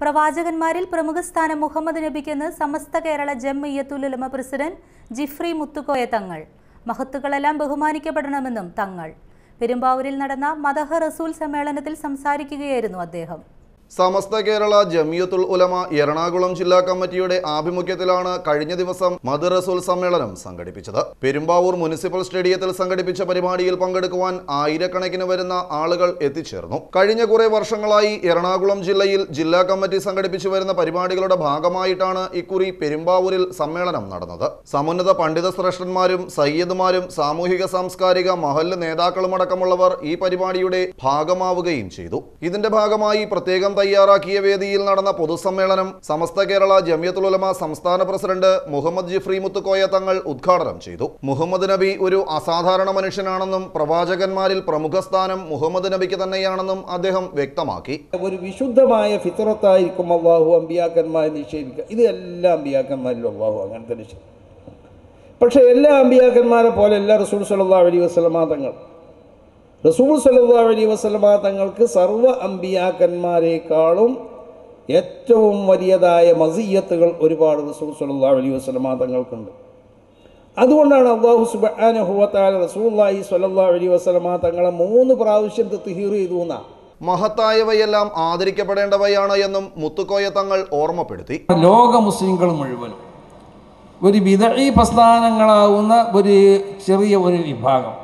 പ്രവാചകന്മാരിൽ പ്രമുഖ സ്ഥാനം മുഹമ്മദ് നബിക്കെന്ന് സമസ്ത കേരള ജംഇയ്യത്തുൽ പ്രസിഡന്റ് ജിഫ്രി മുത്തുക്കോയ തങ്ങൾ. മഹത്തുക്കളെല്ലാം ബഹുമാനിക്കപ്പെടണമെന്നും തങ്ങൾ. പെരുമ്പാവൂരിൽ നടന്ന മദഹ റസൂൽ സമ്മേളനത്തിൽ സംസാരിക്കുകയായിരുന്നു അദ്ദേഹം. സമസ്ത കേരള ജമിയത്തുൽ ഉലമ എറണാകുളം ജില്ലാ കമ്മിറ്റിയുടെ ആഭിമുഖ്യത്തിലാണ് കഴിഞ്ഞ ദിവസം മദ്റസുൽ സമ്മേളനം സംഘടിപ്പിച്ചത്. പെരുമ്പാവൂർ മുനിസിപ്പൽ സ്റ്റേഡിയത്തിൽ സംഘടിപ്പിച്ച പരിപാടിയിൽ പങ്കെടുക്കുവാൻ ആയിരക്കണക്കിന് വരുന്ന ആളുകൾ എത്തിച്ചേർന്നു. കഴിഞ്ഞ കുറെ വർഷങ്ങളായി എറണാകുളം ജില്ലയിൽ ജില്ലാ കമ്മിറ്റി സംഘടിപ്പിച്ചു വരുന്ന പരിപാടികളുടെ ഭാഗമായിട്ടാണ് ഇക്കുറി പെരുമ്പാവൂരിൽ സമ്മേളനം നടന്നത്. സമുന്നത പണ്ഡിത ശ്രേഷ്ഠന്മാരും സയ്യദുമാരും സാമൂഹിക സാംസ്കാരിക മഹല്ല് നേതാക്കളുമടക്കമുള്ളവർ ഈ പരിപാടിയുടെ ഭാഗമാവുകയും ചെയ്തു. ഇതിന്റെ ഭാഗമായി പ്രത്യേകം തയ്യാറാക്കിയ വേദിയിൽ നടന്ന പൊതുസമ്മേളനം സമസ്ത കേരള ജമിയത്തുൽ ഉലമ സംസ്ഥാന പ്രസിഡന്റ് മുഹമ്മദ് ജിഫ്രി മുത്തുക്കോയ തങ്ങൾ ഉദ്ഘാടനം ചെയ്തു. മുഹമ്മദ് നബി ഒരു അസാധാരണ മനുഷ്യനാണെന്നും പ്രവാചകന്മാരിൽ പ്രമുഖ സ്ഥാനം മുഹമ്മദ് നബിക്ക് തന്നെയാണെന്നും അദ്ദേഹം വ്യക്തമാക്കി. ഒരു വിശുദ്ധമായ ഫിത്രത്തായിരിക്കും അള്ളാഹു അമ്പിയാക്കന്മാരെ നിഷേധിക്കുക. ഇത് എല്ലാ അമ്പിയാക്കന്മാരിലും അള്ളാഹു അങ്ങനെ പക്ഷേ എല്ലാ അമ്പിയാക്കന്മാരെ പോലെ എല്ലാ റസൂൽ സല്ലാ അലൈ വസ്ലമാ തങ്ങൾ റസൂൽ സല്ലാ അലൈ വസ്ലമാ തങ്ങൾക്ക് സർവ അമ്പിയാക്കന്മാരെക്കാളും ഏറ്റവും വലിയതായ മസീയത്തുകൾ ഒരുപാട് റസൂൽ സല്ലാ അലൈ വസ്ലമാ തങ്ങൾക്കുണ്ട്. അതുകൊണ്ടാണ് അള്ളാഹു സുബാനുഹുവത്താൽ റസൂല്ലാഹി സ്വല്ലാ അലൈ വസ്ലമ തങ്ങളെ മൂന്ന് പ്രാവശ്യം തെത്തുഹീർ ചെയ്തു എന്നാണ് മഹത്തായവയെല്ലാം ആദരിക്കപ്പെടേണ്ടവയാണ് എന്നും മുത്തുക്കോയ തങ്ങൾ ഓർമ്മപ്പെടുത്തി. ലോക മുസ്ലിങ്ങൾ മുഴുവനും ഒരു വിതഴി പ്രസ്ഥാനങ്ങളാവുന്ന ഒരു ചെറിയ ഒരു വിഭാഗം.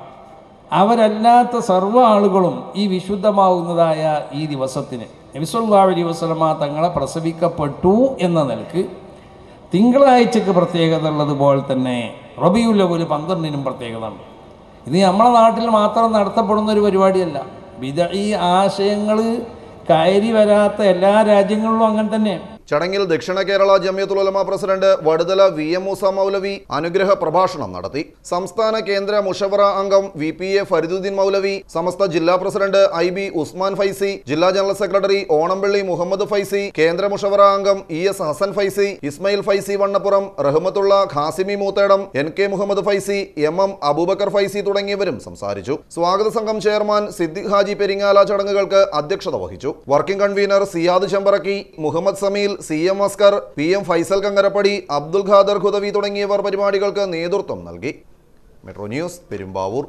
അവരല്ലാത്ത സർവ ആളുകളും ഈ വിശുദ്ധമാവുന്നതായ ഈ ദിവസത്തിന് നബിസ്വല്ലാ അലൈഹി വസ്ലമ തങ്ങളെ പ്രസവിക്കപ്പെട്ടു എന്ന നിലയ്ക്ക് തിങ്കളാഴ്ചക്ക് പ്രത്യേകത ഉള്ളതുപോലെ തന്നെ റബിയുല്ലവൽ പന്ത്രണ്ടിനും പ്രത്യേകത ഉണ്ട് ഇത് നമ്മളെ നാട്ടിൽ മാത്രം നടത്തപ്പെടുന്ന ഒരു പരിപാടിയല്ല. വിധ ഈ ആശയങ്ങൾ കയറി വരാത്ത എല്ലാ രാജ്യങ്ങളിലും അങ്ങനെ തന്നെ ചടങ്ങിൽ ദക്ഷിണ Kerala Jamiyyathul Ulama president Vaduthala V M Moosa Moulavi അനുഗ്രഹ പ്രഭാഷണം നടത്തി. സംസ്ഥാന കേന്ദ്ര മുഷവറ അംഗം V P A Fariduddin Moulavi Samastha ജില്ലാ president I B Usman Faizy ജില്ലാ ജനറൽ സെക്രട്ടറി ഓണംപള്ളി മുഹമ്മദ് ഫൈസി കേന്ദ്ര മുഷവറ അംഗം E S Hasan Faizy Ismail Faizy Vannappuram Rahmathulla Khasimi Moothedam N K Muhammad Faizy M M Aboobacker Faizy തുടങ്ങിയവരും സംസാരിച്ചു. സ്വാഗത സംഘം chairman Siddique Haji Peringala ചടങ്ങുകൾക്ക് അധ്യക്ഷത വഹിച്ചു. Working convener Siyad Chembarakki Muhammad Sameel C M Askar P M Faisal Kankarappadi Abdul Khader Khudavi തുടങ്ങിയവർ പരിപാടികൾക്ക് നേതൃത്വം നൽകി. Metro news Perumbavoor.